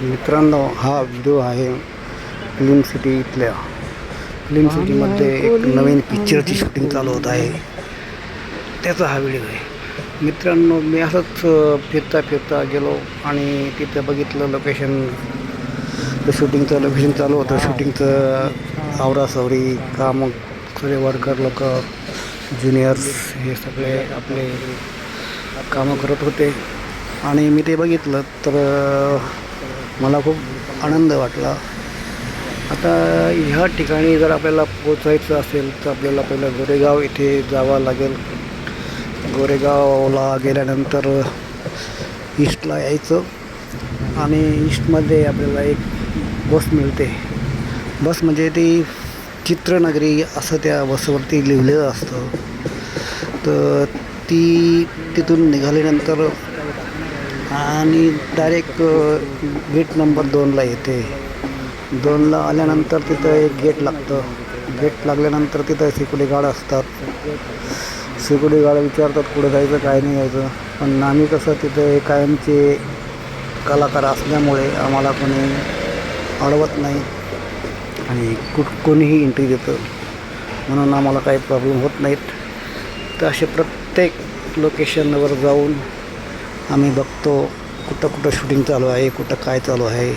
मित्रांनो हा व्हिडिओ आहे फिल्म सिटी इथल्या. फिल्म सिटीमध्ये एक नवीन पिक्चरची शूटिंग चालू होत आहे. त्याचा हा व्हिडिओ आहे. मित्रांनो मी असंच फिरता फिरता गेलो आणि तिथं बघितलं लोकेशन शूटिंगचं लोकेशन चालू होतं. शूटिंगचं आवरासावरी काम सगळे वर्कर लोक ज्युनियर्स हे सगळे आपले कामं करत होते. आणि मी ते बघितलं तर मला खूप आनंद वाटला. आता ह्या ठिकाणी जर आपल्याला पोचायचं असेल तर आपल्याला पहिलं गोरेगाव इथे जावं लागेल. गोरेगावला गेल्यानंतर ईस्टला यायचं आणि ईस्टमध्ये आपल्याला एक बस मिळते. बस म्हणजे ती चित्रनगरी असं त्या बसवरती लिहिलेलं असतं. तर ती तिथून निघाल्यानंतर आणि डायरेक्ट गेट नंबर दोनला येते. दोनला आल्यानंतर तिथं एक गेट लागतं. गेट लागल्यानंतर तिथं सिक्युरिटी गार्ड असतात. सिक्युरिटी गार्ड विचारतात कुठं जायचं काय नाही जायचं? पण आम्ही कसं तिथे कायमचे कलाकार असल्यामुळे आम्हाला कोणी अडवत नाही आणि कुठ कोणीही एंट्री देतं. म्हणून आम्हाला काही प्रॉब्लेम होत नाहीत. तर असे प्रत्येक लोकेशनवर जाऊन आम्ही बघतो कुठं कुठं शूटिंग चालू आहे कुठं काय चालू आहे.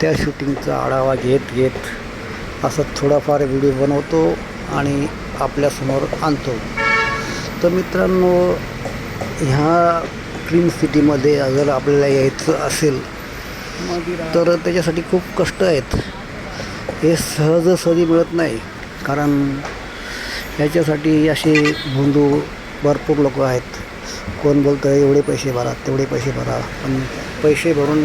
त्या शूटिंगचा आढावा घेत घेत असं थोडाफार व्हिडिओ बनवतो आणि आपल्यासमोर आणतो. तर मित्रांनो ह्या फिल्म सिटीमध्ये जर आपल्याला यायचं असेल तर त्याच्यासाठी खूप कष्ट आहेत. हे सहजसहजी मिळत नाही. कारण ह्याच्यासाठी असे भोंदू भरपूर लोक आहेत. कोण बोलतं एवढे पैसे भरा तेवढे पैसे भरा. पण पैसे भरून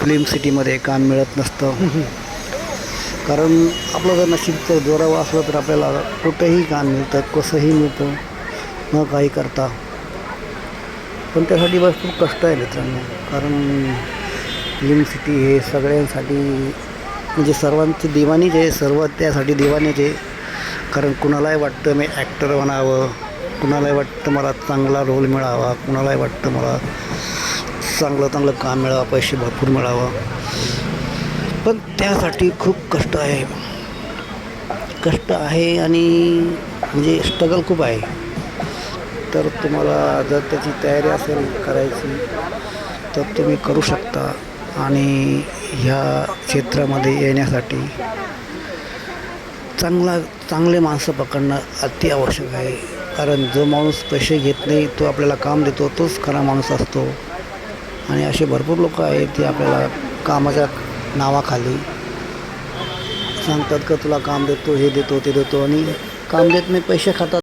फिल्म सिटीमध्ये काम मिळत नसतं. कारण आपलं जर नशीब तर जोरावं असलं तर आपल्याला कुठंही काम मिळतं कसंही मिळतं न काही करता. पण त्यासाठी भरपूर कष्ट आहे मित्रांनो. कारण फिल्म सिटी हे सगळ्यांसाठी म्हणजे सर्वांची दिवाणीच आहे सर्व त्यासाठी दिवाणीच आहे. कारण कुणालाही वाटतं मी ॲक्टर बनावं कुणालाही वाटतं मला चांगला रोल मिळावा कुणालाही वाटतं मला चांगलं चांगलं काम मिळावं पैसे भरपूर मिळावं. पण त्यासाठी खूप कष्ट आहे. कष्ट आहे आणि म्हणजे स्ट्रगल खूप आहे. तर तुम्हाला जर त्याची तयारी असेल करायची तर तुम्ही करू शकता. आणि ह्या क्षेत्रामध्ये येण्यासाठी चांगला चांगले माणसं पकडणं अति आवश्यक आहे. कारण जो माणूस पैसे घेत नाही तो आपल्याला काम देतो तोच खरा माणूस असतो. आणि असे भरपूर लोक आहेत ते आपल्याला कामाच्या नावाखाली सांगतात का तुला काम देतो हे देतो ते देतो. आणि काम देत नाही पैसे खातात.